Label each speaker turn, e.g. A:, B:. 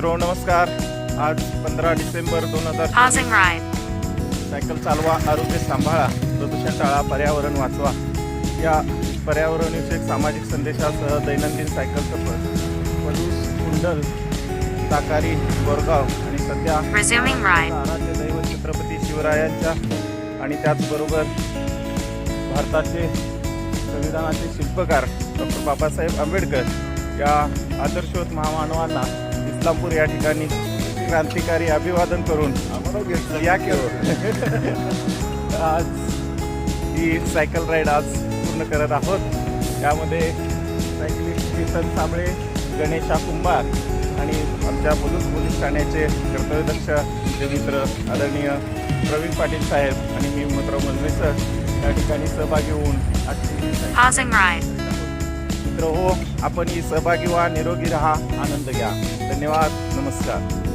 A: मित्रो नमस्कार आज पंधरा डिसेंबर दोन हजार. सायकल चालवा आरोग्य सांभाळा प्रदूषण टाळा पर्यावरण वाचवा या पर्यावरणविषयक सामाजिक संदेशासह दैनंदिन सायकल सफर पलूस कुंडल ताकारी बोरगाव आणि सध्या. आराध्य दैवत छत्रपती शिवरायांच्या आणि त्याचबरोबर भारताचे संविधानाचे शिल्पकार डॉक्टर बाबासाहेब आंबेडकर या आदर्शवत महामानवांना इस्लामपूर या ठिकाणी क्रांतिकारी अभिवादन करून या आज ही सायकल राईड आज पूर्ण करत आहोत. त्यामध्ये सायकलिस्ट चेतन साबळे गणेशा कुंभार आणि आमच्या पोलीस पोलीस ठाण्याचे कर्तव्यदक्ष आमचे मित्र आदरणीय प्रवीण पाटील साहेब आणि मी मित्र सर या ठिकाणी सहभागी होऊन आजची मित्र हो आपण ही सहभागी व्हा निरोगी राहा. आनंद घ्या. धन्यवाद. नमस्कार.